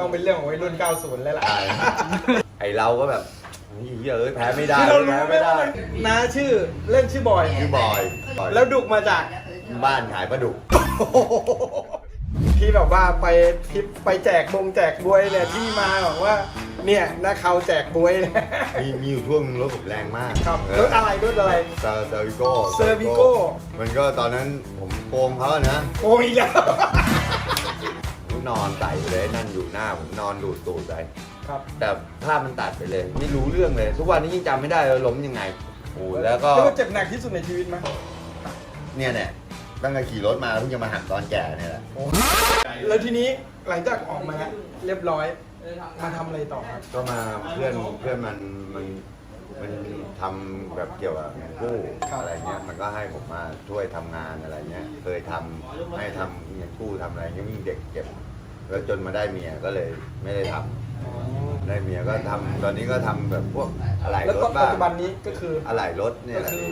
ต้องเป็นเรื่องของวัยรุ่น 90 แล้วล่ะใช่ไอเราก็แบบเฮ้ยเหี้ยเอ้ยแพ้ไม่ได้คือเรารู้แพ้ไหมไม่ได้ว่ามันน้าชื่อเล่นชื่อบอย คือบอยบอยแล้วดุกมาจาก บ้านขายปลาดุกที่แบบว่าไปทริปไปแจกบงแจกบวยเนี่ยที่มาบอกว่า เนี่ยนาเขาแจกบวยเนี่ยมีมีอยู่ช่วงนึงรถผมแรงมากครับเอรอถอะไรรถอะไร เซอร์เซอร์วิโก้ Servico มันก็ตอนนั้นผมโกงเขาอะนะ โอ้ยอีกแล้วผม นอนใส่ไปเลยนั่นอยู่หน้าผมนอนดูดตูดไปครับ แต่ภาพมันตัดไปเลย ไม่รู้เรื่องเลย ทุกวันนี้ยังจำไม่ได้เลยล้มยังไงโอ้แล้วก็เรียกว่าเจ็บหนักที่สุดในชีวิตไหมเนี่ยเนี่ยตั้งแต่ขี่รถมาแล้วเพิ่งจะมาหักตอนแก่เนี่ยแหละโอ้แล้วทีนี้หลังจากออกมาแล้วเรียบร้อยมาทำอะไรต่อครับ ก็มาเพื่อนเพื่อนมันมันมันทำแบบเกี่ยวกับเงินกู้ครับอะไรเงี้ยมันก็ให้ผมมาช่วยทำงานอะไรเงี้ยเคยทำให้ทำเงินกู้ทำอะไรเงี้ยวิ่งเด็กเก็บ แล้วจนมาได้เมียก็เลยไม่ได้ทำอ๋อได้เมียก็ทำตอนนี้ก็ทำแบบพวกอะไหล่แล้วรก็ถปับ้าจงจุบันนี้ก็คืออะไหล่รถเนี่ยก็แหละคือ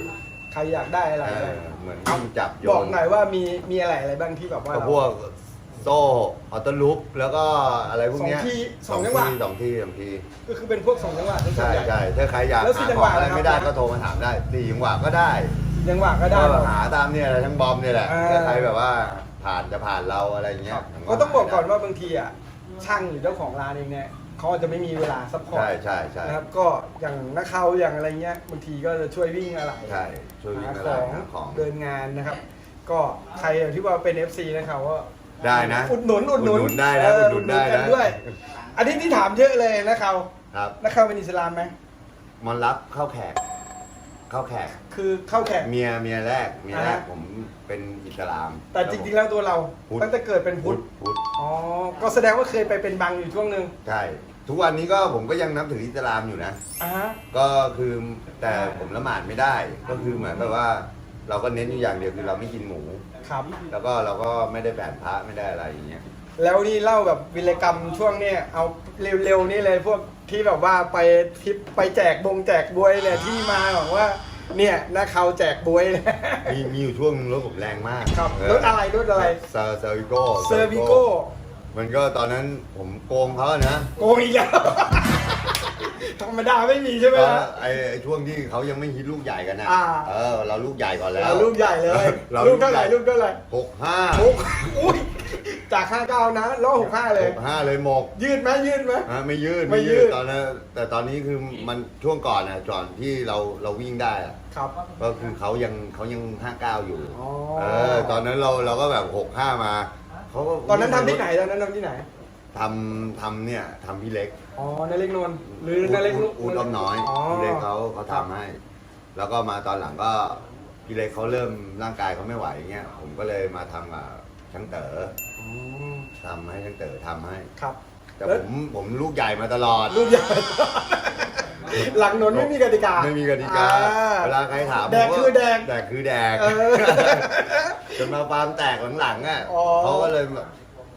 ใครอยากได้อะไรเออะไรอเหมือนวิ่งจับโยบอกน หน่อยว่ามีมีอะไรอะไรบ้างที่แบบว่าก็เรา พวกโซ่ออโต้ลูปแล้วก็อะไรพวกสองเนี้ยที่สองจังหวะ ที่สองที่สองที่ก็คือเป็นพวกสองจังหวะทั้งส่วนใช่ใหญ่ใช่ถ้าใครอยากแล้วสี่หาจังขหอวะงอะไรนะครับ ไม่ได้ก็โทรมาถามได้สี่จังหวะก็ได้จังหวะก็ได้ ก็หมดหาตามเนี่ยแหละทั้งบอมเนี่ยแหละอ่า ถ้าใครแบบว่า ผ่านจะผ่านเราอะไรเงี้คยรับผมก็ต้องบอกก่อนหาได้ว่าบางทีอะช่างหรือเจ้าของร้านเองเนี่ยเขาอาจจะไม่มีเวลาซัพพอร์ตใช่ใช่ใช่นะครับก็อย่างนักเขาอย่างอะไรเงี้ยบางทีก็จะช่วยวิ่งอะไรใช่ช่วยวิ่งหาอะขไรองหาของเดินงานนะครับ ก็ใครที่ว่าเป็น FC นะครับว่าได้นะอุดหนุนอุดหนุนอุดหนุนได้นะเอุดหนุนได้กันะด้วย อันนี้ที่ถามเยอะเลยนะครับครับนักเขาเป็นอิสลามไหมมอนรับเข้าแขก เข้าแขกคือเข้าแขก เมียเมียแรกเมียแรกอ่าผมเป็นอิสลาม แต่จริงๆแล้วตัวเราพุทธ ตั้งแต่เกิดเป็นพุพุททธธพุทธอ๋อก็แสดงว่าเคยไปเป็นบังอยู่ช่วงหนึ่งใช่ ทุกวันนี้ก็ผมก็ยังนับถืออิสลามอยู่นะ อ่าฮะ ก็คือแต่ผมละหมาดไม่ได้ ก็คือเหมือนแบบว่า เราก็เน้นอยู่อย่างเดียวคือเราไม่กินหมู ครับ แล้วก็เราก็ไม่ได้แฝงพระไม่ได้อะไรอย่างเงี้ย แล้วนี่เล่าแบบวิรกรรมช่วงเนี้ยเอาเร็วๆนี่เลยพวกที่แบบว่าไปทริปไปแจกบงแจกบวยเนี่ยที่มาบอกว่า เนี่ยนาเขาแจกบวยเนี่ยมีมีอยู่ช่วงนึงรถผมแรงมากครับเรถอะไรรถอะไรเซอร์เซอร์วิโก้เซอร์วิโก้มันก็ตอนนั้นผมโกงเขาอะนะ โกงอีกแล้วธรรมดาไม่มีใช่ไหมก็ฮะไอ้ไอ้ช่วงที่เขายังไม่ฮิตลูกใหญ่กันนะอ่าเออเราลูกใหญ่ก่อนแล้วเราลูกใหญ่เลยเราลูกเท่าไหร่ลูกเท่าไหร่หกห้าหกอุ้ยจากห้าเก้านะล้อหกห้าเลยหกห้าเลยหมก ยืดไหมยืดไหมฮะไม่ยืดไม่ยืดตอนนั้นแต่ตอนนี้คือมันช่วงก่อนนะก่อนที่เราเราวิ่งได้อะ ครับ ก็คือเขายังเขายังห้าเก้าอยู่อ๋อ เออตอนนั้นเราเราก็แบบหกห้ามาเขาก็ตอนนั้นทำที่ไหนตอนนั้นทำที่ไหน ทำทำเนี่ยทำพี่เล็กอ๋อนาเล็กนวลหรือนาเล็กดอูดอมน้อยอ๋อพี่เล็กเขาเขาทำให้ แล้วก็มาตอนหลังก็พี่เล็กเขาเริ่มร่างกายเขาไม่ไหวเงี้ยผมก็เลยมาทำกับช่างเต๋ออ๋อทำให้ช่างเต๋อทำให้ ครับแต่แล้วผมผมลูกใหญ่มาตลอด รูปใหญ่ หลังนนไม่มีกติกาไม่มีกติกาอ่เวลาใครถามแดกผมคือแดกแดกคือแดกเออจนมาฟาร์มแตกหลังๆอะอ๋อเขาก็เลยแบบ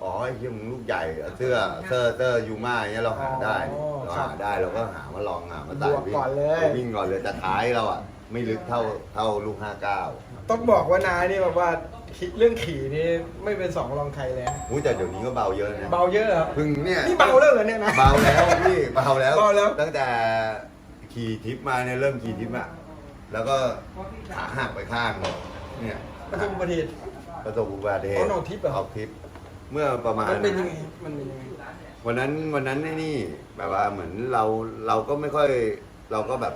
อ๋อไอ้เหี้ยมึงลูกใหญ่เสื้อเสื้อเสื้อยูมาอย่างเงี้ยเราหาได้อ๋อเราครับหาได้เราก็หามาลองหามาใส่บวกวิ่งก่อนเลยวิ่งก่อนเลยแต่ท้ายเราอะไม่ลึกเท่าเท่าลูกห้าเก้าต้องบอกว่านานี่แบบว่า คิดเรื่องขี่นี่ไม่เป็นสองรองใครเลยนะอุ้ยแต่เดี๋ยวนี้ก็เบาเยอะนะเบาเยอะเหรอเพึ่งเนี่ยนี่เบาแล้วเหรอเนี่ยนะ เบาแล้วพี่เบาแล้ว เบาแล้ว ตั้งแต่ขี่ทิปมาเนี่ยเริ่มขี่ทิปอะแล้วก็ขาหักไปข้างเนี่ยประสบอุบัติเหตุ ประสบอุบัติเหตุอ๋อออกทริปเหรอ ออกทริปเมื่อประมาณ มันเป็นยังไงมันเป็นยังไง วันนั้นวันนั้นไอ้นี่แบบว่าเหมือนเราเราก็ไม่ค่อยเราก็แบบ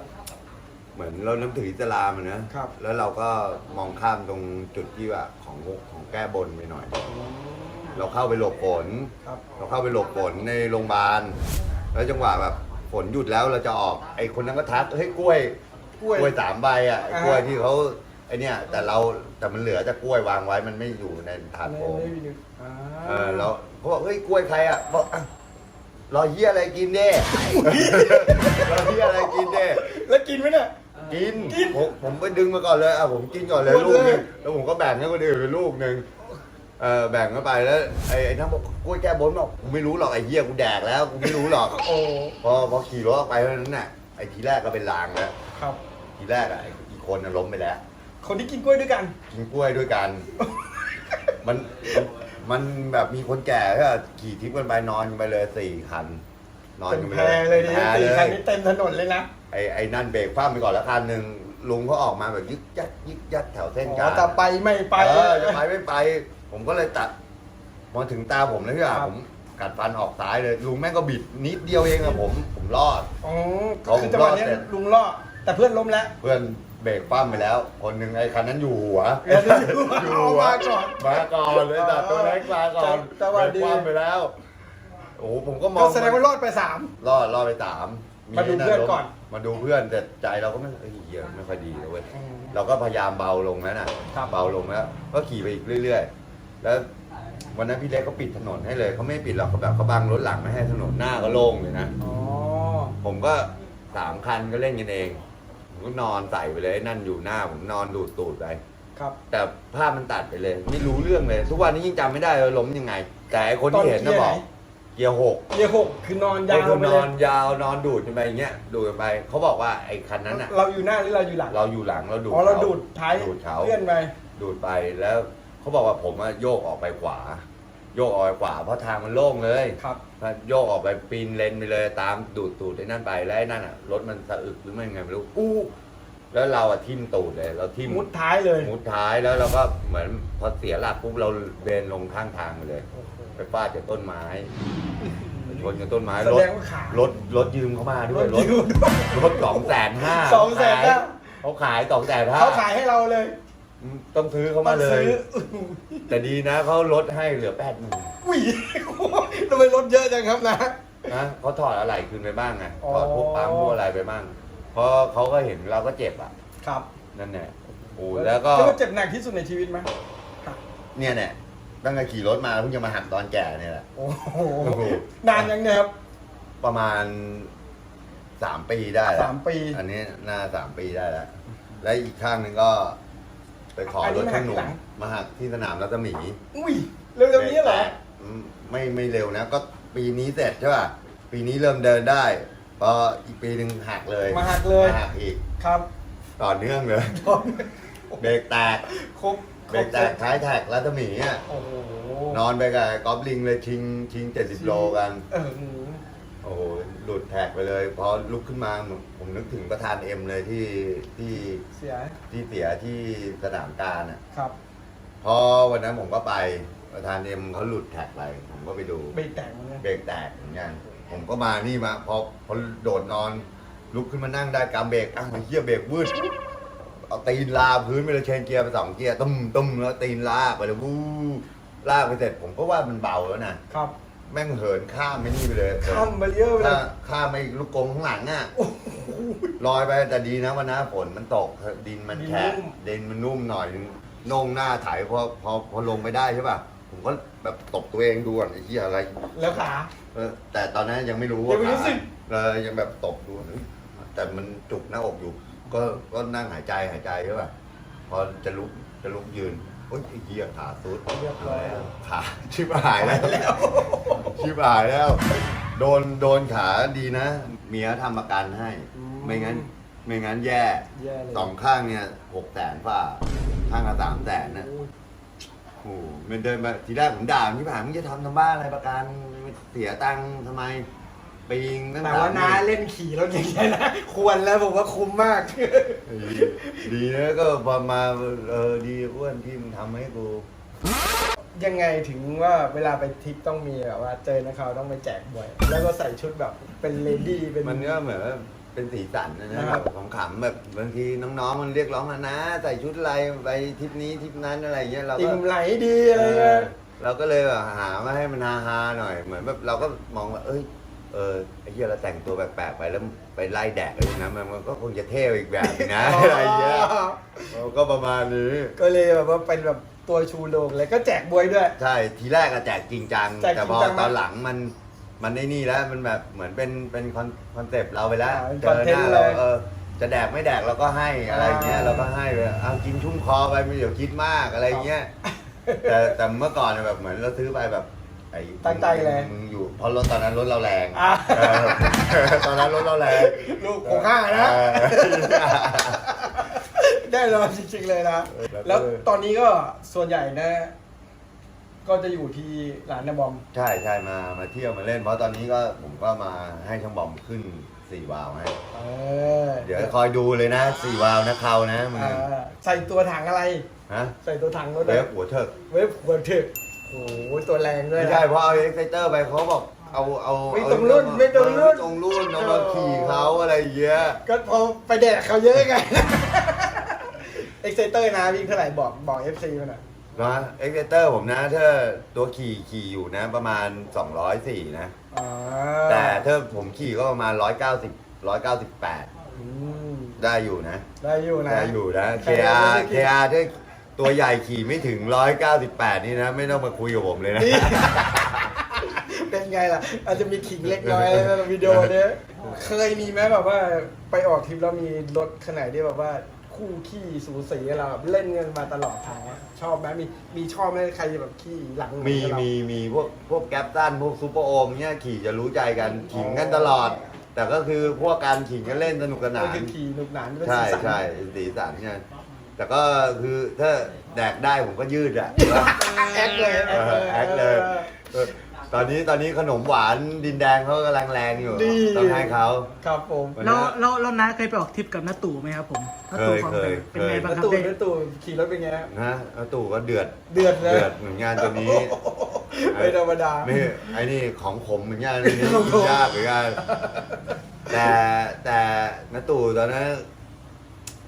เหมือนเราน้ำถืออิสลามอะนะครับ แล้วเราก็มองข้ามตรงจุดที่ว่าของของแก้บนไปหน่อย เราเข้าไปหลบฝน ครับเราเข้าไปหลบฝนในโรงพยาบาล แล้วจังหวะแบบฝนหยุดแล้วเราจะออก ไอ้คนนั้นก็ทักเฮ้ยกล้วย กล้วย กล้วยสามใบอะไอ้อ่ากล้วยที่เขาไอเนี่ย แต่เราแต่มันเหลือแต่กล้วยวางไว้มันไม่อยู่ในถาดในโฟมในวิดีโออ่าเออแล้วเขาบอกเฮ้ยกล้วยใครอะบอกอะรอเฮียอะไรกินเด้ รอเฮียอะไรกินเด้ แล้วกินไหมเนี่ย กินกินผมผมไปดึงมาก่อนเลยอะผมกินก่อนเลยหมดลูกหนึงเลยแล้วผมก็แบ่งให้คนอื่นไปลูกหนึ่งเออแบ่งเข้าไปแล้วไอ้ไอ้นั่นบอกกล้วยแก้บนบอกกูไม่รู้หรอกไอ้เหี้ยกูแดกแล้วกูไม่รู้หรอกโอ้พอพอขี่รถออกไปเท่านั้นน่ะไอ้ทีแรกก็เป็นลางแล้วครับ ทีแรกอะไอ้อีกคนน่ะล้มไปแล้ว คนที่กินกล้วยด้วยกัน กินกล้วยด้วยกัน มัน มันมันแบบมีคนแก่ก็ขี่ทิปกันไปนอนกันไปเลยสี่คัน นอนเป็นกันไปแพรเลยดิแพรสี่เลยคันนี้เต็มถนนเลยนะ ไอ้ไอ้นั่นเบรกฟ้าไปก่อนแล้วคันหนึ่งลุงเขาออกมาแบบยึกยัดยึกยัดแถวเส้นอ๋กลาองจะไปไม่ไป เออจะไปไม่ไป ผมก็เลยตัดพอถึงตาผมแล้วพี่อะครับ ผมกัดฟันออกซ้ายเลย ลุงแม่งก็บิดนิดเดียวเองอะผม ผมรอด อ๋อเขาคือจังหวะเนี้ยรอดเสร็จลุงรอดแต่เพื่อนล้มแล้ว เพื่อนเบรกปั้มไปแล้ว คนหนึ่งไอ้คันนั้นอยู่หัวเดี๋ยวจะอยู่เอามาก่อนมาก่อนเลยแต่ตัวเล็กมาก่อนจังหวะดี เบรกปั้มไปแล้ว โอ้โหผมก็มอก็งแสดงว่ารอดไปสาม รอดรอดไปสามมาดูเพื่อนก่อน มาดูเพื่อนแต่ใจเราก็ไม่เอ้ยเหี้ยไม่ค่อยดีนะเว้ยอืมเราก็พยายามเบาลงแล้วนะครับ เบาลงแล้ว ก็ขี่ไปอีกเรื่อย ๆ แล้ววันนั้นพี่เล็กก็ปิดถนนให้เลยเขาไม่ปิดหรอกเขาแบบเขาบังรถหลังไม่ให้ถนนหน้าก็โล่งเลยนะ อ๋อ ผมก็สามคันก็เล่นกันเองผมก็นอนใส่ไปเลยไอ้นั่นอยู่หน้าผมนอนดูดตูดไป ครับ แต่ภาพมันตัดไปเลย ไม่รู้เรื่องเลย ทุกวันนี้ยิ่งจำไม่ได้เลยล้มยังไง แต่ไอ้คนที่เห็นนะบอก เกียร์หกเกียร์หกคือนอนยาก็วคือไปนเลอยนยาวนอนดูดกันไปอย่างเงี้ยดูดกันไปเขาบอกว่าไอ้คันนั้นอะเราอยู่หน้าหรือเราอยู่หลังเราอยู่หลังเราดูดอ๋อเราขดูดท้ายดูดเขาเพื่อนไป ดูดไปแล้วเขาบอกว่าผมอะโยกออกไปขวา โยกออกไปขวาเพราะทางมันโล่งเลยครับโยกออกไปปีนเลนไปเลยตามดูดตูดไอ้นั่นไปแล้วไอ้นั่นอะรถมันสะอึกหรือไม่ไงไม่รู้อู้แล้วเราอะทิ่มตูดเลยเราทิ่ม มุดท้ายเลย มุดท้ายแล้วเราก็เหมือนพอเสียหลักปุ๊บเราเบนลงข้างทางไปเลย ไปฟาดกับต้นไม้ไปชนกับต้นไม้แสรดถงว่าขารถรถยืมเข้ามาด้วยรรถถยืมด้วย รถสองแสนห้า250,000 เขาขายสองแสนห้าเขาขายให้เราเลยต้องซื้อเขามาเลซื้ยอแต่ดีนะเขาลดให้เหลือแปดหมื่นอุ้ยทำไมรถเยอะจังครับนะ นะเขาถอดอะไรคืนไปบ้างไงอ๋อ ถอดพวกปั๊มพวกอะไรไปบ้างเพราะเขาก็เห็นเราก็เจ็บอะครับนั่นแหละโอ้แล้วก็คิดว่าเจ็บหนักที่สุดในชีวิตไหมครับเนี่ยเนี่ย ตั้งแต่ขี่รถมาเพิ่งจะมาหักตอนแก่เนี่ยแหละ โอ้โหโอ้โห นานยังเนี่ยครับประมาณสามปีได้แล้วสามปี อันนี้น่าสามปีได้แล้ว และอีกข้างหนึ่งก็ ไปขออนนี้รถมาหัข้ากงหนุ่ทีหลัมงมาหักที่สนามรัตมีอุ้ยเร็วๆนี้เหรออืมไม่ไม่เร็วนะ ก็ปีนี้เสร็จใช่ป่ะ ปีนี้เริ่มเดินได้พออีกปีหนึ่งหักเลยมาหักเลยมาหักอีก ครับ ต่อเนื่องเลย เบรกแตกครบ เบรกแตกท้ายแท็กรัตมีอะโอ้โหนอนไปกับกอล์ฟลิงเลยชิงชิงเจ็ดสิบโลกัน เออโอ้โหหลุดแท็กไปเลย พอลุกขึ้นมาผมผมนึกถึงประธานเอ็มเลยที่ที่เสียที่เสียที่สนามการอะครับ พอวันนั้นผมก็ไปประธานเอ็มเขาหลุดแท็กไปผมก็ไปดูเบรกแตกเหมือนกันเบรกแตกเหมือนกันผมก็มานี่มาพอพอโดดนอน ลุกขึ้นมานั่งได้กำเบรกอ้าวไอ้เหี้ยเบรกวืด เอาตีนลาพื้นไปเลยเชนเกียร์ไปสองเกียร์ตุ้มตุ้มแล้วตีนลากไปเลยวู้ลากไปเสร็จผมก็ว่ามันเบาแล้วนะครับ แม่งเหินข้ามไปนี่ไปเลยข้ามบาเรียร์ไปเลข้ายข้ามไปอีกลูกกรงข้างหลังอะโอ้โหลอยไปแต่ดีนะวันหน้าฝนมันตกดินมันดินแฉะนุ่มดินมันนุ่มหน่อยนึงโหน่งหน้าไถพอพอพอลงไปได้ใช่ป่ะผมก็แบบตบตัวเองดูก่อนไอ้เหี้ยอะไรแล้วขาเออแต่ตอนนั้นยังไม่รู้ยัว่างไม่รู้สึกเออยังแบบตบดูเฮ้ยแต่มันจุกหน้าอกอยู่ ก็ก็นั่งหายใจหายใจใช่ป่ะพอจะลุกจะลุกยืนโอ๊ยไอ้เหี้ยขาสุดเรียบร้อยขาชิบหายแล้วชิบหายแล้ว โดนโดนขาดีนะ เมียทำประกันให้ อืมไม่งั้น ไม่งั้นแย่แย่เลย สองข้างเนี่ยหกแสนฝ่าข้างละสามแสนนะ โอ้ยโอ้โหมันเดินมาทีแรกผมด่ามันที่ผ่านมึงจะทำทำบ้าอะไรประกันเสียตังค์ทำไม ปีงตั้งแต่สาว่ามน้าหมื่นเล่นขี่รถอย่างนี้ยนะควรแล้วผมว่าคุ้มมาก ดีนะก็พอมาเออดีอ้วนที่มึงทำให้กู ยังไงถึงว่าเวลาไปทริปต้องมีแบบว่าเจอนะเขาต้องไปแจกบ่อยแล้วก็ใส่ชุดแบบเป็นเลดี้เป็น มันก็เหมือนว่าเป็นสีสันนะนะคแบรับบขำๆแบบบางทีน้องๆมันเรียกร้องมานะใส่ชุดอะไรไปทริปนี้ทริปนั้นอะไรเงี้ยเราติก็มไหลดีอะไรเงี้ยเราก็เลยแบบหามาให้มันฮาๆหน่อยเหมือนแบบเราก็มองว่าเอ้ยเออไอ้เหี้ยเราแต่งตัวแปลกๆไปแล้วไปไล่แดกเลยนะมันมันก็คงจะเท่อีกแบบนึงนะอะไรเงี้ยเราก็ประมาณนี้ ก็เลยแบบว่าเป็นแบบตัวชูโรงเลยก็แจกบวยด้วย ใช่ทีแรกอะแจกจริงจัง แจกแต่จริพงอจังตอนนะหลังมันมันในนี่แล้วมันแบบเหมือนเป็นเป็นคอนคอนเซปต์เราไปแล้วอ่าเป็นเจอหน้า content เราเลย เออจะแดกไม่แดกเราก็ให้อะไรเงี้ยอ่าเราก็ให้ไปเอากินชุ่มคอไปไม่เดี๋ยวคิดมากอะไรเงี้ยแต่แต่เมื่อก่อนอะแบบเหมือนเราซื้อไปแบบไอ้ตั้งใจเลย มึงอยู่เพราะรถตอนนั้นรถเราแรงอ่าเออตอนนั้นรถเราแรงลูกของข้านะ เออ ได้รอนจริงๆเลยนะ เออแล้วก็ แล้วตอนนี้ก็ส่วนใหญ่นะ ก็จะอยู่ที่ร้านนาบอม ใช่ใช่มามาเที่ยวมาเล่น เพราะตอนนี้ก็ผมก็มาให้ช่างบอมขึ้นสี่วาล์วให้ เออเดี๋ยวคอยดูเลยนะสี่วาล์วนะเขานะมึงอ่าใส่ตัวถังอะไร ฮะใส่ตัวถังรถเวฟหัวเถิกเว็บหัวถึก โอ้โหตัวแรงด้วยไม่นะ ใช่เพราะเอาเอ็กไซเตอร์ไปเขาบอกเอาเอาไม่เอาตรงรุ่น ไม่ตรงรุ่นตรงรุ่นเอามาขี่เขาอะไรอย่างเงี้ย ก็พอไปแดกเขาเยอะไง เอ็กเซเตอร์นะวิ่งเท่าไหร่บอกบอก FC มาหน่อยนะเอ็กไซเตอร์ผมนะถ้าตัวขี่ขี่อยู่นะประมาณ 204 นะอ่าแต่ถ้าผมขี่ก็ประมาณ 190 198 อืมได้อยู่นะ ได้อยู่นะ ได้อยู่นะใคร KR ไม่ได้ขี่ KR ถ้า ตัวใหญ่ขี่ไม่ถึง 198 นี่นะ ไม่ต้องมาคุยกับผมเลยนะ นี่ เป็นไงล่ะ อาจจะมีขิงเล็กน้อยในวิดีโอเนี้ยเคยมีไหมแบบว่าไปออกทริปแล้วมีรถขนาดที่แบบว่าคู่ขี้สูสีเราแบบเล่นกันมาตลอดทางอะชอบไหมมีมีชอบไหมใครแบบขี้หลังมีกับเรา มีมีพวกพวกแก๊ปตันพวกซูเปอร์โอมเนี่ยขี่จะรู้ใจกันขิงกันตลอด แต่ก็คือพวกการขิงกันเล่นสนุกสนาก็นคือขี่หนุกหนานเป็นใช่สีสันใช่สีสันเนี่ย แต่ก็คือถ้าแดกได้ผมก็ยืดอะแอคเลยเออแอคเลยเออตอนนี้ตอนนี้ขนมหวานดินแดงเขากำลังแรงอยู่ดี ต้องให้เขา ครับผมวันแล้นี้วแล้วแล้วน้าเคยไปออกทริปกับน้าตู่ไหมครับผมน้าตู่เคยของเคย เป็นไงเคยบ้างแล้วครับตู่ได้แล้วตู่ขี่รถเป็นไงฮะนะแล้วตู่ก็เดือด เดือดเลยเดือดเหมือนงานตัวนี้ ไม่ธรรมดาไม่ไอ้นี่ของผมเหมือนกันนี่ของผม ยากเหมือนกันแต่แต่นตู่ตอนนั้น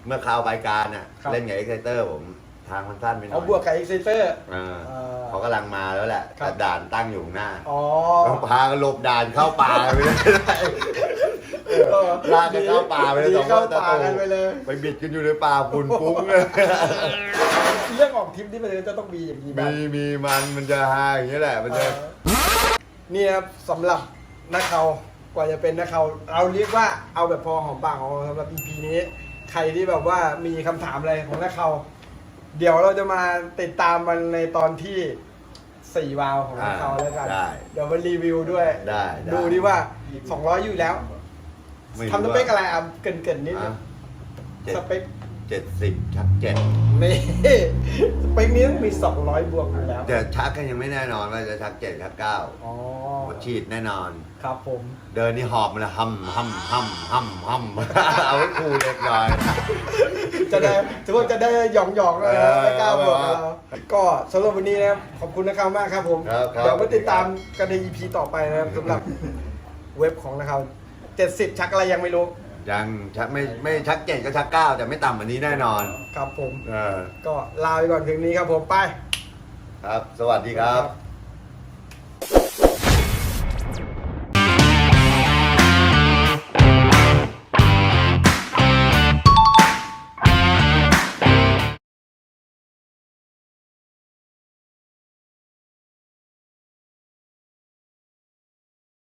เมื่อคราวไปการอะครับ เล่นกับเอ็กไซเตอร์ผมทางมันสั้นไปหน่เอาอยบวกกับเอ็กเซเตอร์ เออเออเขากำลังมาแล้วแหละครับ แต่ด่านตั้งอยู่ข้างหน้าอ๋อต้องพากันหลบด่านเข้าป่าไปเลย เออลากกันเข้าป่าไปเลยดีสองคนเข้าป่ากันไปเลย ไปบิดกันอยู่ในป่าฝุ่นฟุ้งเลย เรื่องออกทริปนี่มันจะต้องมีอย่างนี้บ้างมีมีมันมันจะฮาอย่างนี้แหละ มันจะนี่ครับสำหรับนักเขากว่าจะเป็นนักเขาเราเรียกว่าเอาแบบพอหอมปากของเราสำหรับ EP นี้ ใครที่แบบว่ามีคำถามอะไรของนักเขา เดี๋ยวเราจะมาติดตามมันในตอนที่สี่วาล์วของนักเขาแล้วกัน ได้เดี๋ยวมารีวิวด้วย ได้ได้ ดูดิว่า 200 อยู่แล้วไม่รู้ทำสเปคอะไรอะเกินเกินๆนิดนึอะงเจ็ดสเปค เจ็ดสิบชักเจ็ดนี่สเปคนี้ต้องมี200บวกอยู่แล้วแต่ชักก็ยังไม่แน่นอนว่าจะชักเจ็ดชักเก้าอ๋อหัวฉีดแน่นอน ครับผม เดินนี่หอบมันละฮัมฮัมฮัมฮัมฮัมเอาไว้คูเล็กน้อย จะได้ถือว่าจะได้หยองหยองๆเลยนะเออไม่กล้าบวกกับเราก็สำหรับวันนี้นะครับขอบคุณนะครับมากครับผมครับครับเดี๋ยวมาติดตามกันใน EP ต่อไปนะครับสำหรับเว็บของนะครับ70ชักอะไรยังไม่รู้ ยังชักไม่ไม่ชักเจ็ดก็ชักเก้าแต่ไม่ต่ำกว่านี้แน่นอนครับผม เออก็ลาไปก่อนเพียงนี้ครับผมไป ครับ สวัสดีครับ